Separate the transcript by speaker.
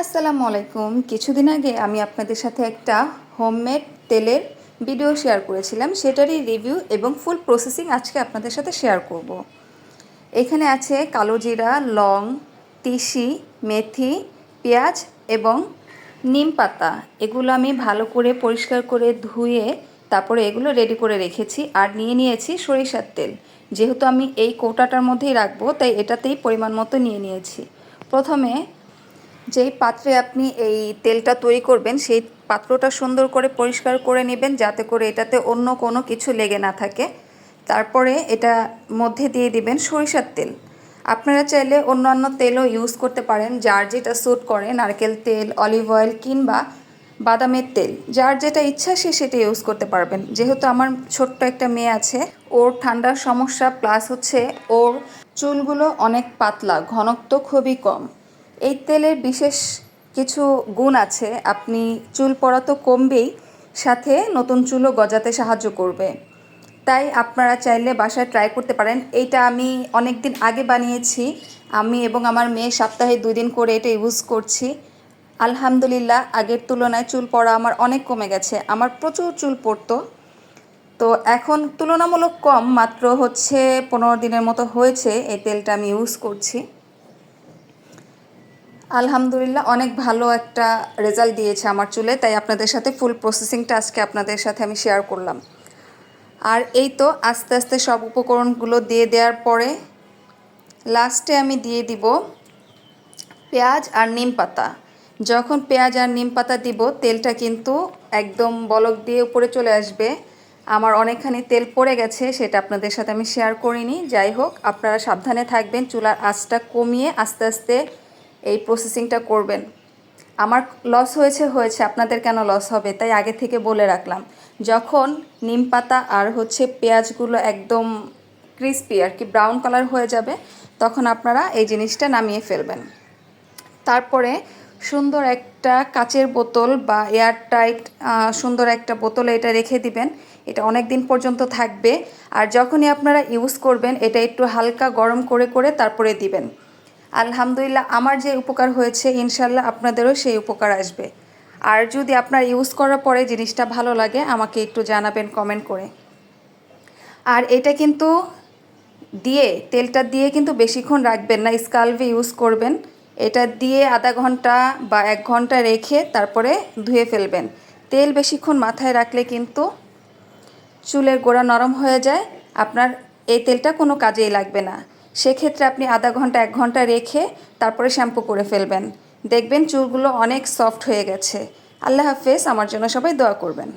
Speaker 1: আসসালামু আলাইকুম। কিছুদিন আগে আমি আপনাদের সাথে একটা হোমমেড তেলের ভিডিও শেয়ার করেছিলাম। সেটারই রিভিউ এবং ফুল প্রসেসিং আজকে আপনাদের সাথে শেয়ার করব। এখানে আছে কালো জিরা, লং, তিসি, মেথি, পেঁয়াজ এবং নিম পাতা। এগুলো আমি ভালো করে পরিষ্কার করে ধুয়ে তারপরে এগুলো রেডি করে রেখেছি আর নিয়ে নিয়েছি সরিষার তেল। যেহেতু আমি এই কৌটাটার মধ্যেই রাখব, তাই এটাতেই পরিমাণ মতো নিয়ে নিয়েছি। প্রথমে যেই পাত্রে আপনি এই তেলটা তৈরি করবেন, সেই পাত্রটা সুন্দর করে পরিষ্কার করে নেবেন যাতে করে এটাতে অন্য কোনো কিছু লেগে না থাকে। তারপরে এটা মধ্যে দিয়ে দিবেন সরিষার তেল। আপনারা চাইলে অন্যান্য তেলও ইউজ করতে পারেন, যার যেটা স্যুট করে, নারকেল তেল অলিভ অয়েল কিংবা বাদামের তেল। যার যেটা ইচ্ছা সে সেটা ইউজ করতে পারবেন। যেহেতু আমার ছোট্ট একটা মেয়ে আছে, ওর ঠান্ডার সমস্যা প্লাস হচ্ছে ওর চুলগুলো অনেক পাতলা, ঘনত্ব খুবই কম। এই তেলের বিশেষ কিছু গুণ আছে। আপনি চুল পড়া তো কমবেই, সাথে নতুন চুলও গজাতে সাহায্য করবে। তাই আপনারা চাইলে বাসায় ট্রাই করতে পারেন। এইটা আমি অনেক দিন আগে বানিয়েছি। আমি এবং আমার মেয়ে সপ্তাহে দুই দিন করে এটা ইউজ করছি। আলহামদুলিল্লাহ, আগের তুলনায় চুল পড়া আমার অনেক কমে গেছে। আমার প্রচুর চুল পড়তো। তো এখন তুলনামূলক কম, মাত্র হচ্ছে পনেরো দিনের মতো হয়েছে এই তেলটা আমি ইউজ করছি। আলহামদুলিল্লাহ, অনেক ভালো একটা রেজাল্ট দিয়েছে আমার চুলে, তাই আপনাদের সাথে ফুল প্রসেসিংটা আজকে আপনাদের সাথে আমি শেয়ার করলাম। আর এই তো আস্তে আস্তে সব উপকরণগুলো দিয়ে দেওয়ার পরে লাস্টে আমি দিয়ে দিব পেঁয়াজ আর নিম পাতা। যখন পেঁয়াজ আর নিম পাতা দিব, তেলটা কিন্তু একদম বলক দিয়ে উপরে চলে আসবে। আমার অনেকখানি তেল পড়ে গেছে, সেটা আপনাদের সাথে আমি শেয়ার করিনি। যাই হোক, আপনারা সাবধানে থাকবেন, চুলার আঁচটা কমিয়ে আস্তে আস্তে এই প্রসেসিংটা করবেন। আমার লস হয়েছে হয়েছে, আপনাদের কেন লস হবে? তাই আগে থেকে বলে রাখলাম। যখন নিম পাতা আর হচ্ছে পেঁয়াজগুলো একদম ক্রিস্পি আর কি ব্রাউন কালার হয়ে যাবে, তখন আপনারা এই জিনিসটা নামিয়ে ফেলবেন। তারপরে সুন্দর একটা কাচের বোতল বা এয়ার টাইট সুন্দর একটা বোতলে এটা রেখে দিবেন। এটা অনেক দিন পর্যন্ত থাকবে। আর যখনই আপনারা ইউজ করবেন, এটা একটু হালকা গরম করে করে তারপরে দিবেন। আলহামদুলিল্লাহ, আমার যে উপকার হয়েছে ইনশাল্লাহ আপনাদেরও সেই উপকার আসবে। আর যদি আপনার ইউজ করার পরে জিনিসটা ভালো লাগে, আমাকে একটু জানাবেন কমেন্ট করে। আর এটা কিন্তু দিয়ে, তেলটা দিয়ে কিন্তু বেশিক্ষণ রাখবেন না, স্কালভে ইউজ করবেন। এটা দিয়ে আধা ঘণ্টা বা এক ঘণ্টা রেখে তারপরে ধুয়ে ফেলবেন। তেল বেশিক্ষণ মাথায় রাখলে কিন্তু চুলের গোড়া নরম হয়ে যায়। আপনার এই তেলটা কোনো কাজেই লাগবে না। সেক্ষেত্রে আপনি আধা ঘণ্টা, এক ঘণ্টা রেখে তারপরে শ্যাম্পু করে ফেলবেন। দেখবেন চুলগুলো অনেক সফট হয়ে গেছে। আল্লাহ হাফেজ, আমার জন্য সবাই দোয়া করবেন।